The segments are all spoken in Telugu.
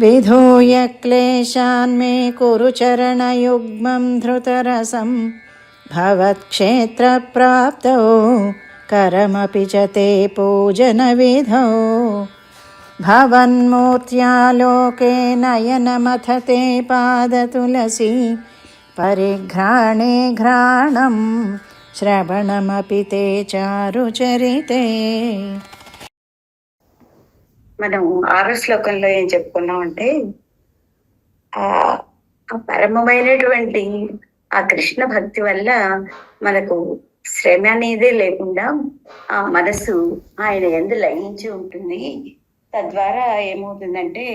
विधूय क्लेशान्मे कुरु चरणयुग्मं धृतरसं। भवत्क्षेत्रप्राप्तौ, करमपि च ते पूजनविधौ। भवन्मूर्त्यालोके नयनमथ ते पादतुलसी, परिघ्राणे घ्राणं, श्रवणमपि ते चारुचरिते। మనం ఆరో శ్లోకంలో ఏం చెప్పుకున్నాం అంటే ఆ పరమమైనటువంటి ఆ కృష్ణ భక్తి వల్ల మనకు శ్రమ అనేది లేకుండా ఆ మనసు ఆయన ఎందు లయించి ఉంటుంది. తద్వారా ఏమవుతుందంటే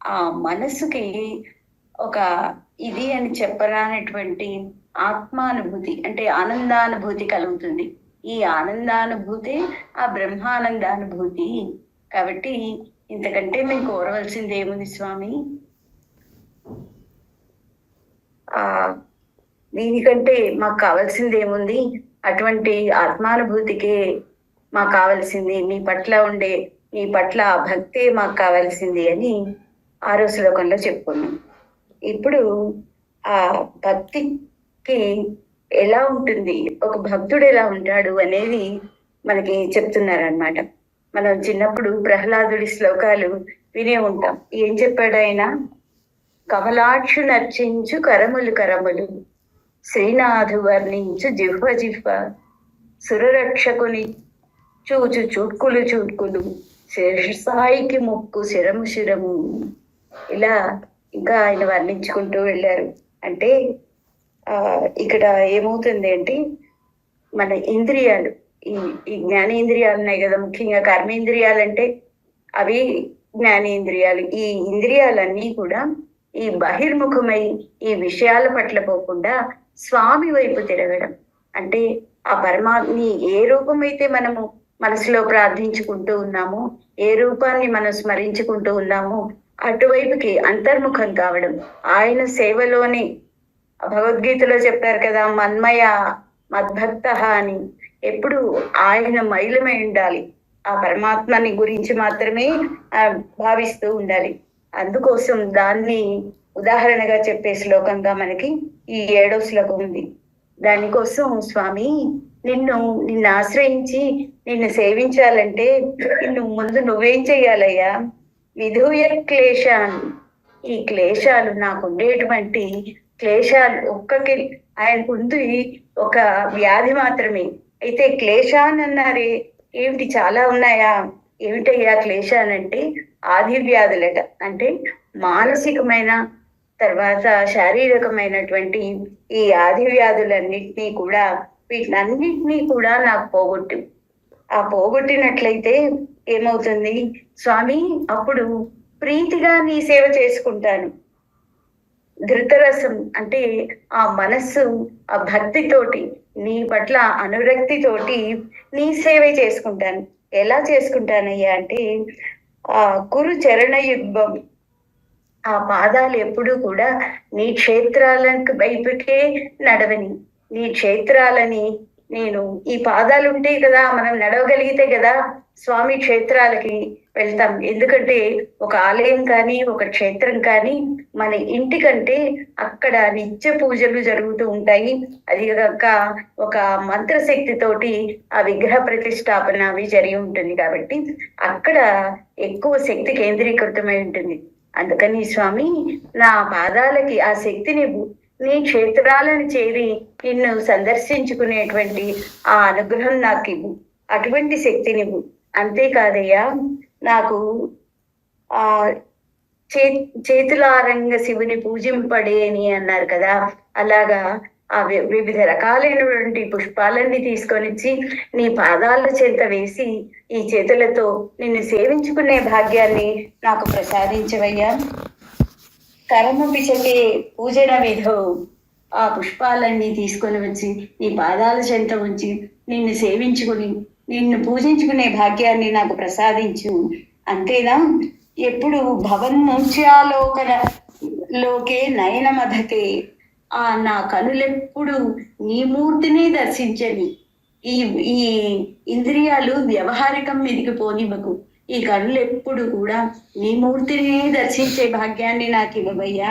ఆ మనసుకి ఒక ఇది అని చెప్పరానటువంటి ఆత్మానుభూతి అంటే ఆనందానుభూతి కలుగుతుంది. ఈ ఆనందానుభూతి ఆ బ్రహ్మానందానుభూతి కాబట్టి ఇంతకంటే మేము కోరవలసింది ఏముంది స్వామి? ఆ దీనికంటే మాకు కావాల్సింది ఏముంది? అటువంటి ఆత్మానుభూతికే మాకు కావాల్సింది. మీ పట్ల ఉండే మీ పట్ల భక్తే మాకు కావాల్సింది అని ఆరో శ్లోకంలో చెప్పుకున్నాం. ఇప్పుడు ఆ భక్తికి ఎలా ఉంటుంది? ఒక భక్తుడు ఎలా ఉంటాడు అనేది మనకి చెప్తున్నారనమాట మనం చిన్నప్పుడు ప్రహ్లాదుడి శ్లోకాలు వినే ఉంటాం. ఏం చెప్పాడు ఆయన? కమలాక్షు నర్చించు కరములు కరములు శ్రీనాథు వర్ణించు జిహ్వ జిహ్వ సురరక్షకుని చూచు చూట్కులు చూట్కులు శిరసాయికి ముక్కు శిరము శిరము. ఇలా ఇంకా ఆయన వర్ణించుకుంటూ వెళ్ళారు. అంటే ఇక్కడ ఏమవుతుంది అంటే మన ఇంద్రియాలు ఈ ఈ జ్ఞానేంద్రియాలు ఉన్నాయి కదా ముఖ్యంగా కర్మేంద్రియాలు అంటే అవి జ్ఞానేంద్రియాలు. ఈ ఇంద్రియాలన్నీ కూడా ఈ బహిర్ముఖమై ఈ విషయాల పట్ల పోకుండా స్వామి వైపు తిరగడం. అంటే ఆ పరమాత్మని ఏ రూపమైతే మనము మనసులో ప్రార్థించుకుంటూ ఉన్నామో ఏ రూపాన్ని మనం స్మరించుకుంటూ ఉన్నామో అటువైపుకి అంతర్ముఖం కావడం. ఆయన సేవలోనే భగవద్గీతలో చెప్పారు కదా మన్మయ మద్భక్త అని. ఎప్పుడు ఆయన మైలమై ఉండాలి. ఆ పరమాత్మని గురించి మాత్రమే ఆ, భావిస్తూ ఉండాలి. అందుకోసం దాన్ని ఉదాహరణగా చెప్పే శ్లోకంగా మనకి ఈ ఏడో శ్లోకం ఉంది. దానికోసం స్వామి నిన్ను నిన్ను ఆశ్రయించి నిన్ను సేవించాలంటే నిన్ను ముందు నువ్వేం చెయ్యాలయ్యా? విధూయ క్లేశాన్. ఈ క్లేశాలు నాకు ఉండేటువంటి క్లేశాలు ఒక్కకి ఆయనకు ఉంది ఒక వ్యాధి మాత్రమే. అయితే క్లేశాన్ అన్నారు. ఏమిటి? చాలా ఉన్నాయా? ఏమిటయ్యా అని అంటే ఆది వ్యాధులట. అంటే మానసికమైన తర్వాత శారీరకమైనటువంటి ఈ ఆది వ్యాధులన్నింటినీ కూడా వీటినన్నింటినీ కూడా నాకు పోగొట్టు. ఆ పోగొట్టినట్లయితే ఏమవుతుంది? స్వామి అప్పుడు ప్రీతిగా నీ సేవ చేసుకుంటాను. ధృతరసం అంటే ఆ మనస్సు ఆ భక్తితోటి నీ పట్ల అనురక్తితోటి నీ సేవే చేసుకుంటాను. ఎలా చేసుకుంటానయ్యా అంటే ఆ కురు చరణ ఆ పాదాలు ఎప్పుడూ కూడా నీ క్షేత్రాలకు వైపుకే నడవని. నీ క్షేత్రాలని నేను ఈ పాదాలు ఉంటాయి కదా మనం నడవగలిగితే కదా స్వామి క్షేత్రాలకి వెళ్తాం. ఎందుకంటే ఒక ఆలయం కానీ ఒక క్షేత్రం కానీ మన ఇంటికంటే అక్కడ నిత్య పూజలు జరుగుతూ ఉంటాయి. అది కాక ఒక మంత్రశక్తితోటి ఆ విగ్రహ ప్రతిష్టాపన అవి జరిగి ఉంటుంది కాబట్టి అక్కడ ఎక్కువ శక్తి కేంద్రీకృతమై ఉంటుంది. అందుకని స్వామి నా పాదాలకి ఆ శక్తిని నీ క్షేత్రాలను చేరి నిన్ను సందర్శించుకునేటువంటి ఆ అనుగ్రహం నాకు ఇవ్వు. అటువంటి శక్తినివ్వు అంతేకాదయ్యా నాకు ఆ చే చేతులారంగ శివుని పూజింపడే అని అన్నారు కదా. అలాగా ఆ వి- వివిధ రకాలైనటువంటి పుష్పాలన్నీ తీసుకొనిచ్చి నీ పాదాల చెంత వేసి ఈ చేతులతో నిన్ను సేవించుకునే భాగ్యాన్ని నాకు ప్రసాదించవయ్యా. కరము పిచటే పూజన విధో ఆ పుష్పాలన్నీ తీసుకొని వచ్చి నీ పాదాల చెంత ఉంచి నిన్ను సేవించుకుని నిన్ను పూజించుకునే భాగ్యాన్ని నాకు ప్రసాదించు. అంతేనా? ఎప్పుడు భవన్ముచ్యాలోకన లోకే నయనమధతే ఆ నా కనులెప్పుడు నీ మూర్తిని దర్శించని. ఈ ఈ ఇంద్రియాలు వ్యవహారికం మీదికి పోనివ్వకు. ఈ కళ్ళు ఎప్పుడు కూడా నీ మూర్తిని దర్శించే భాగ్యాన్ని నాకు ఇవ్వబయ్యా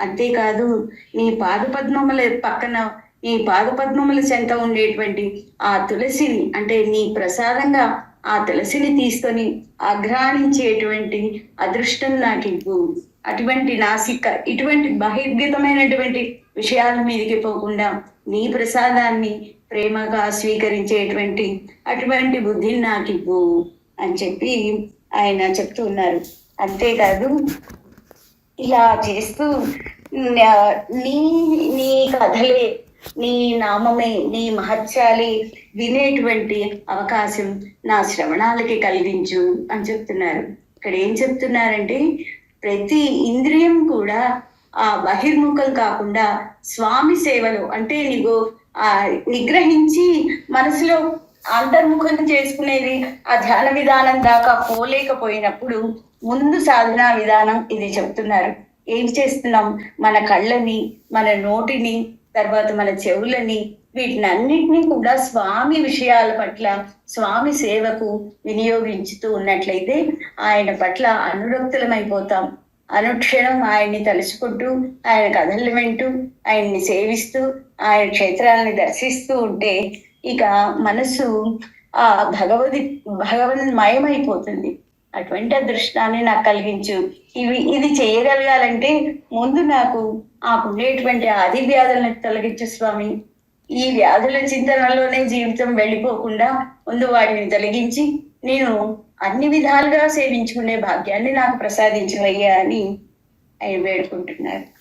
అంతేకాదు నీ పాదపద్మముల పక్కన ఈ పాదపద్మముల చెంత ఉండేటువంటి ఆ తులసిని అంటే నీ ప్రసాదంగా ఆ తులసిని తీసుకొని ఆఘ్రాణించేటువంటి అదృష్టం నాకు ఇవ్వు. అటువంటి నాసిక ఇటువంటి బహిర్గతమైనటువంటి విషయాల మీదకి పోకుండా నీ ప్రసాదాన్ని ప్రేమగా స్వీకరించేటువంటి అటువంటి బుద్ధిని నాకు ఇవ్వు అని చెప్పి ఆయన చెప్తూ ఉన్నారు. అంతేకాదు ఇలా చేస్తూ నీ నీ కథలే నీ నామమే నీ మహత్యాలి వినేటువంటి అవకాశం నా శ్రవణాలకి కలిగించు అని చెప్తున్నారు. ఇక్కడ ఏం చెప్తున్నారంటే ప్రతి ఇంద్రియం కూడా ఆ బహిర్ముఖం కాకుండా స్వామి సేవలో అంటే నీకు ఆ నిగ్రహించి మనసులో అంతర్ముఖం చేసుకునేది ఆ ధ్యాన విధానం దాకా పోలేకపోయినప్పుడు ముందు సాధనా విధానం ఇది చెప్తున్నారు. ఏం చేస్తున్నాం? మన కళ్ళని మన నోటిని తర్వాత మన చెవులని వీటిని అన్నిటినీ కూడా స్వామి విషయాల పట్ల స్వామి సేవకు వినియోగించుతూ ఉన్నట్లయితే ఆయన పట్ల అనురక్తులమైపోతాం. అనుక్షణం ఆయన్ని తలుచుకుంటూ ఆయన కథలు వింటూ ఆయన్ని సేవిస్తూ ఆయన క్షేత్రాలని దర్శిస్తూ ఉంటే ఇక మనసు ఆ భగవది భగవన్మయమైపోతుంది. అటువంటి అదృష్టాన్ని నాకు కలిగించు. ఇవి ఇది చేయగలగాలంటే ముందు నాకు ఆ ఉండేటువంటి ఆది వ్యాధులను తొలగించు స్వామి. ఈ వ్యాధుల చింతనలోనే జీవితం వెళ్ళిపోకుండా ముందు వాటిని తొలగించి నేను అన్ని విధాలుగా సేవించుకునే భాగ్యాన్ని నాకు ప్రసాదించవయ్యా అని ఆయన వేడుకుంటున్నారు.